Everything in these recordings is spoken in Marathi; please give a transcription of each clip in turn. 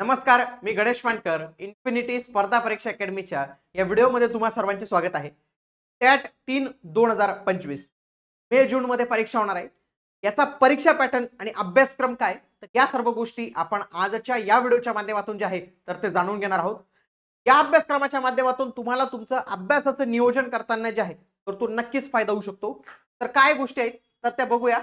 नमस्कार मी गणेश मांडकर इन्फिनिटी स्पर्धा परीक्षा अकॅडमीच्या या व्हिडिओमध्ये तुम्हा सर्वांचे स्वागत आहे. टॅट तीन दोन हजार पंचवीस. मे जून मध्ये परीक्षा होणार आहे. याचा परीक्षा पॅटर्न आणि अभ्यासक्रम काय? तर या सर्व गोष्टी आपण आजच्या या व्हिडिओच्या माध्यमातून जे आहे तर ते जाणून घेणार आहोत. या अभ्यासक्रमाच्या माध्यमातून तुम्हाला तुमचं अभ्यासाचं नियोजन करताना जे आहे तर तो नक्कीच फायदा होऊ शकतो. तर काय गोष्टी आहेत तर त्या बघूया.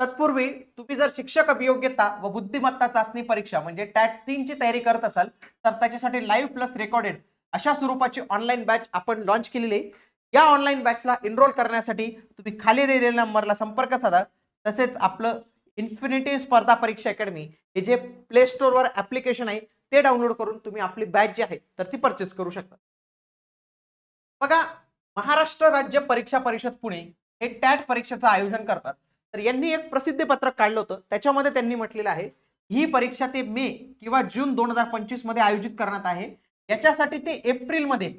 तत्पूर्वी तुम्ही जर शिक्षक अभियोग्यता व बुद्धिमत्ता चाचणी परीक्षा म्हणजे टॅट तीन ची तयारी करत असाल तर त्याच्यासाठी लाईव्ह प्लस रेकॉर्डेड अशा स्वरूपाची ऑनलाईन बॅच आपण लॉन्च केलेली आहे. या ऑनलाईन बॅचला एनरोल करण्यासाठी तुम्ही खाली दिलेल्या नंबरला संपर्क साधा. तसेच आपलं इन्फिनिटी स्पर्धा परीक्षा अकॅडमी हे जे प्ले स्टोअरवर ऍप्लिकेशन आहे ते डाउनलोड करून तुम्ही आपली बॅच जी आहे तर ती परचेस करू शकता. बघा महाराष्ट्र राज्य परीक्षा परिषद पुणे हे टॅट परीक्षेचं आयोजन करतात. तर यांनी एक प्रसिद्ध पत्रक काढलं होतं. त्याच्यामध्ये त्यांनी म्हटलेलं आहे ही परीक्षा ते मे किंवा जून दोन हजार पंचवीसमध्ये आयोजित करण्यात आहे. याच्यासाठी ते एप्रिलमध्ये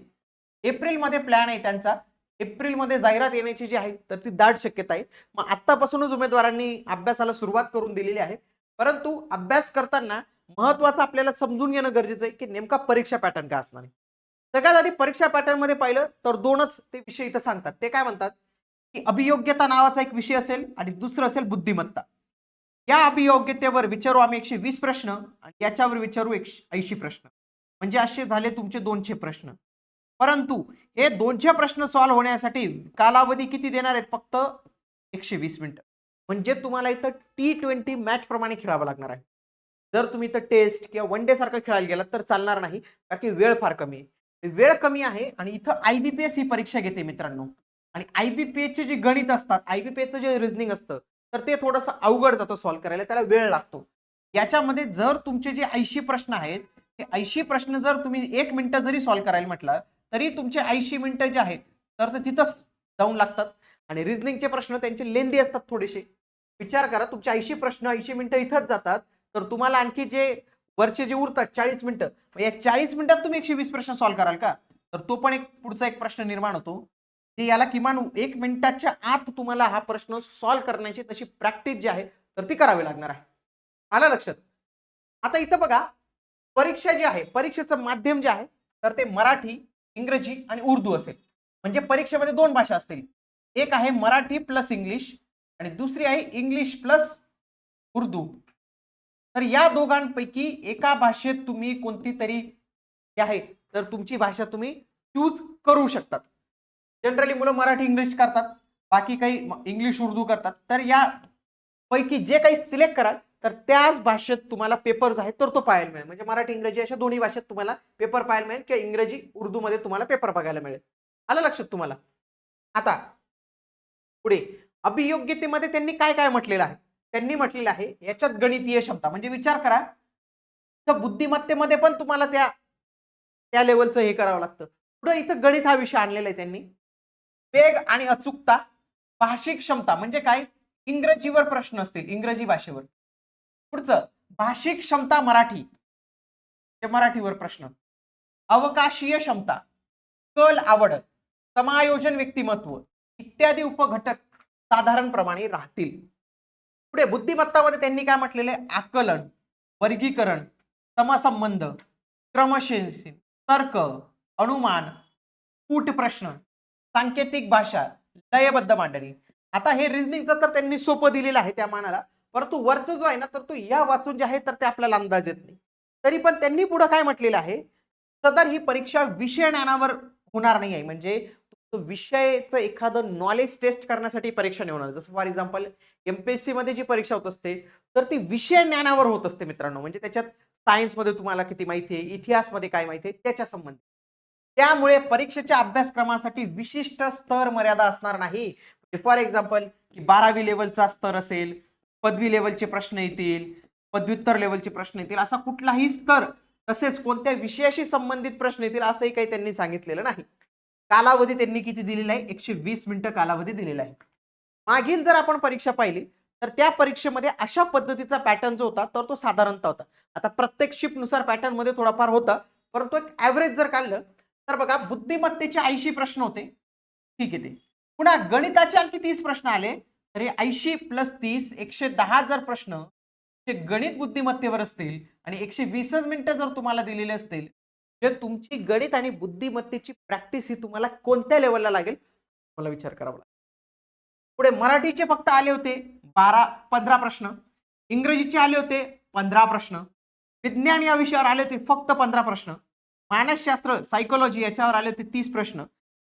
एप्रिलमध्ये प्लॅन आहे त्यांचा. एप्रिलमध्ये जाहिरात येण्याची जी आहे तर ती दाट शक्यता आहे. मग आत्तापासूनच उमेदवारांनी अभ्यासाला सुरुवात करून दिलेली आहे. परंतु अभ्यास करताना महत्वाचं आपल्याला समजून घेणं गरजेचं आहे की नेमका परीक्षा पॅटर्न काय असणार आहे. सगळ्यात आधी परीक्षा पॅटर्नमध्ये पाहिलं तर दोनच ते विषय इथं सांगतात. ते काय म्हणतात? अभियोग्यता नावाचा एक विषय असेल आणि दुसरं असेल बुद्धिमत्ता. या अभियोग्यतेवर विचारू आम्ही एकशे वीस प्रश्न आणि याच्यावर विचारू एकशे ऐंशी प्रश्न. म्हणजे असे झाले तुमचे दोनशे प्रश्न. परंतु हे दोनशे प्रश्न सॉल्व्ह होण्यासाठी कालावधी किती देणार आहेत फक्त एकशे वीस मिनिटं. म्हणजे तुम्हाला इथं टी ट्वेंटी मॅच प्रमाणे खेळावं लागणार आहे. जर तुम्ही इथं टेस्ट किंवा वन डे सारखं खेळायला गेलात तर चालणार नाही कारण की वेळ फार कमी आहे. वेळ कमी आहे आणि इथं आय बी पी एस ही परीक्षा घेते मित्रांनो. आणि आय बी पी एचचे जे गणित असतात आय बी पी एचचं जे रिझनिंग असतं तर ते थोडंसं अवघड जातं सॉल्व्ह करायला त्याला वेळ लागतो. याच्यामध्ये जर तुमचे जे ऐंशी प्रश्न आहेत ते ऐंशी प्रश्न जर तुम्ही एक मिनिटं जरी सॉल्व्ह करायला म्हटलं तरी तुमचे ऐंशी मिनिटं जे आहेत तर ते तिथंच जाऊन लागतात. आणि रिझनिंगचे प्रश्न त्यांचे लेंदी असतात थोडेसे. विचार करा तुमचे ऐंशी प्रश्न ऐंशी मिनिटं इथंच जातात तर तुम्हाला आणखी जे वरचे जे उरतात चाळीस मिनिटं मग या चाळीस मिनिटात तुम्ही एकशे वीस प्रश्न सॉल्व्ह कराल का? तर तो पण एक पुढचा एक प्रश्न निर्माण होतो. की याला किमान एक मिनिटाच्या आत तुम्हाला हा प्रश्न सॉल्व्ह करण्याची तशी प्रॅक्टिस जी आहे तर ती करावी लागणार आहे. आलं लक्षात? आता इथं बघा परीक्षा जी आहे परीक्षेचं माध्यम जे आहे तर ते मराठी इंग्रजी आणि उर्दू असेल. म्हणजे परीक्षेमध्ये दोन भाषा असतील. एक आहे मराठी प्लस इंग्लिश आणि दुसरी आहे इंग्लिश प्लस उर्दू. तर या दोघांपैकी एका भाषेत तुम्ही कोणती तरी आहे तर तुमची भाषा तुम्ही चूज करू शकतात. जनरली मुलं मराठी इंग्लिश करतात बाकी काही इंग्लिश उर्दू करतात. तर या पैकी जे काही सिलेक्ट कराल तर त्याच भाषेत तुम्हाला पेपर जो आहे तर तो पाहायला मिळेल. म्हणजे मराठी इंग्रजी अशा दोन्ही भाषेत तुम्हाला पेपर पाहायला मिळेल किंवा इंग्रजी उर्दूमध्ये तुम्हाला पेपर बघायला मिळेल. आलं लक्षात तुम्हाला? आता पुढे. अभियोग्यतेमध्ये त्यांनी काय काय म्हटलेलं आहे? त्यांनी म्हटलेलं आहे याच्यात गणितीय क्षमता. म्हणजे विचार करा तर बुद्धिमत्तेमध्ये पण तुम्हाला त्या त्या लेवलचं हे करावं लागतं. पुढे इथं गणित हा विषय आणलेला आहे त्यांनी. वेग आणि अचूकता भाषिक क्षमता म्हणजे काय? इंग्रजीवर प्रश्न असतील इंग्रजी भाषेवर. पुढचं भाषिक क्षमता मराठी. ते मराठीवर प्रश्न. अवकाशीय क्षमता कल आवड समायोजन व्यक्तिमत्व इत्यादी उपघटक साधारणप्रमाणे राहतील. पुढे बुद्धिमत्तामध्ये त्यांनी काय म्हटलेले आकलन वर्गीकरण समसंबंध क्रमशील तर्क अनुमान कूट प्रश्न सांकेतिक भाषा लयबद्ध मांडणी. आता हे रिझनिंगचं तर त्यांनी सोपं दिलेलं आहे त्या मानाला. परंतु वरचं जो आहे ना तर तो या वाचून जे आहे तर ते आपल्याला अंदाज येत नाही. तरी पण त्यांनी पुढं काय म्हटलेलं आहे? सदर ही परीक्षा विषय ज्ञानावर होणार नाही आहे. म्हणजे विषयाचं एखादं नॉलेज टेस्ट करण्यासाठी परीक्षा नाही होणार. जसं फॉर एक्झाम्पल एमपीएससी मध्ये जी परीक्षा होत असते तर ती विषय ज्ञानावर होत असते मित्रांनो. म्हणजे त्याच्यात सायन्समध्ये तुम्हाला किती माहिती आहे इतिहासमध्ये काय माहिती आहे त्याच्या संबंधी. त्यामुळे परीक्षेच्या अभ्यासक्रमासाठी विशिष्ट स्तर मर्यादा असणार नाही. फॉर एक्झाम्पल की बारावी लेवलचा स्तर असेल पदवी लेवलचे प्रश्न येतील पदव्युत्तर लेवलचे प्रश्न येतील असा कुठलाही स्तर तसेच कोणत्या विषयाशी संबंधित प्रश्न येतील असंही काही त्यांनी सांगितलेलं नाही. कालावधी त्यांनी किती दिलेला आहे? एकशे वीस मिनिटं कालावधी दिलेला आहे. मागील जर आपण परीक्षा पाहिली तर त्या परीक्षेमध्ये अशा पद्धतीचा पॅटर्न जो होता तर तो साधारणतः होता. आता प्रत्येक शिफ्टनुसार नुसार पॅटर्नमध्ये थोडाफार होता परंतु एक ॲव्हरेज जर काढलं तर बघा बुद्धिमत्तेचे ऐंशी प्रश्न होते. ठीक आहे ते. पुन्हा गणिताचे आणखी तीस प्रश्न आले. तर हे ऐंशी प्लस तीस एकशे दहा जर प्रश्न ते गणित बुद्धिमत्तेवर असतील आणि एकशे वीसच मिनिटं जर तुम्हाला दिलेले असतील तर तुमची गणित आणि बुद्धिमत्तेची प्रॅक्टिस ही तुम्हाला कोणत्या लेवलला लागेल? मला विचार करावा लागेल. पुढे मराठीचे फक्त आले होते बारा पंधरा प्रश्न. इंग्रजीचे आले होते पंधरा प्रश्न. विज्ञान या विषयावर आले होते फक्त पंधरा प्रश्न. मानसशास्त्र सायकोलॉजी याच्यावर आले होते तीस प्रश्न.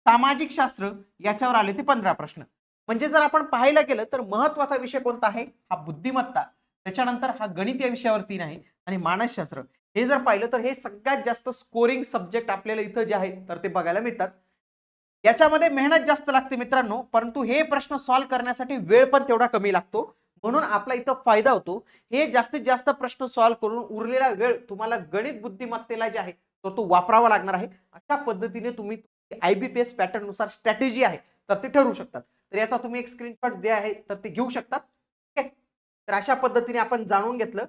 सामाजिक शास्त्र याच्यावर आले होते पंधरा प्रश्न. म्हणजे जर आपण पाहायला गेलं तर महत्त्वाचा विषय कोणता आहे? हा बुद्धिमत्ता. त्याच्यानंतर हा गणित या विषयावर तीन आहे आणि मानसशास्त्र. हे जर पाहिलं तर हे सगळ्यात जास्त स्कोरिंग सब्जेक्ट आपल्याला इथं जे आहे तर ते बघायला मिळतात. याच्यामध्ये मेहनत जास्त लागते मित्रांनो परंतु हे प्रश्न सॉल्व्ह करण्यासाठी वेळ पण तेवढा कमी लागतो. म्हणून आपला इथं फायदा होतो. हे जास्तीत जास्त प्रश्न सॉल्व्ह करून उरलेला वेळ तुम्हाला गणित बुद्धिमत्तेला जे आहे तर तो वापरावा लागणार आहे. अशा पद्धतीने तुम्ही आयबीपीएस पॅटर्ननुसार स्ट्रॅटेजी आहे तर ते ठरवू शकतात. तर याचा तुम्ही एक स्क्रीनशॉट जे आहे तर ते घेऊ शकतात. ठीक आहे तर अशा पद्धतीने आपण जाणून घेतलं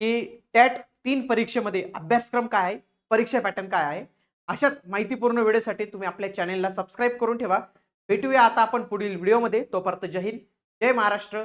की टॅट तीन परीक्षेमध्ये अभ्यासक्रम काय आहे परीक्षा पॅटर्न काय आहे. अशाच माहितीपूर्ण व्हिडिओसाठी तुम्ही आपल्या चॅनेलला सबस्क्राईब करून ठेवा. भेटूया आता आपण पुढील व्हिडिओमध्ये तोपर्यंत जय हिंद जय महाराष्ट्र.